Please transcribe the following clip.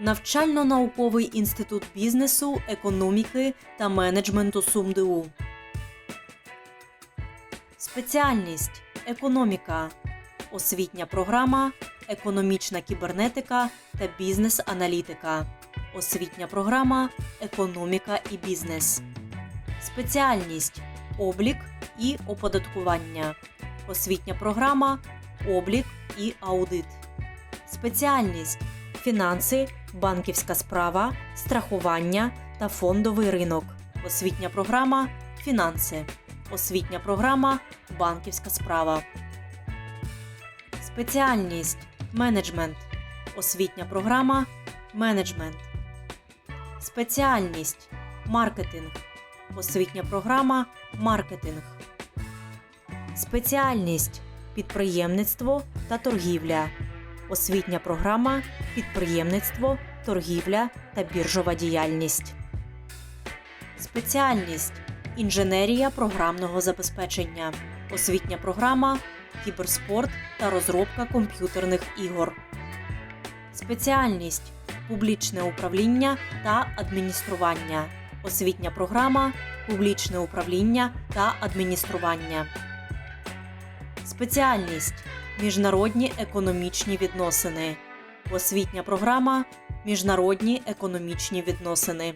Навчально-науковий інститут бізнесу, економіки та менеджменту СумДУ. Спеціальність економіка. Освітня програма Економічна кібернетика та бізнес-аналітика. Освітня програма Економіка і бізнес. Спеціальність облік і оподаткування. Освітня програма Облік і аудит. Спеціальність фінанси, банківська справа, страхування та фондовий ринок. Освітня програма фінанси. Освітня програма банківська справа. Спеціальність менеджмент. Освітня програма менеджмент. Спеціальність маркетинг. Освітня програма маркетинг. Спеціальність підприємництво та торгівля. Освітня програма підприємництво, торгівля та біржова діяльність. Спеціальність інженерія програмного забезпечення. Освітня програма кіберспорт та розробка комп'ютерних ігор. Спеціальність публічне управління та адміністрування. Освітня програма публічне управління та адміністрування. Спеціальність міжнародні економічні відносини. Освітня програма міжнародні економічні відносини.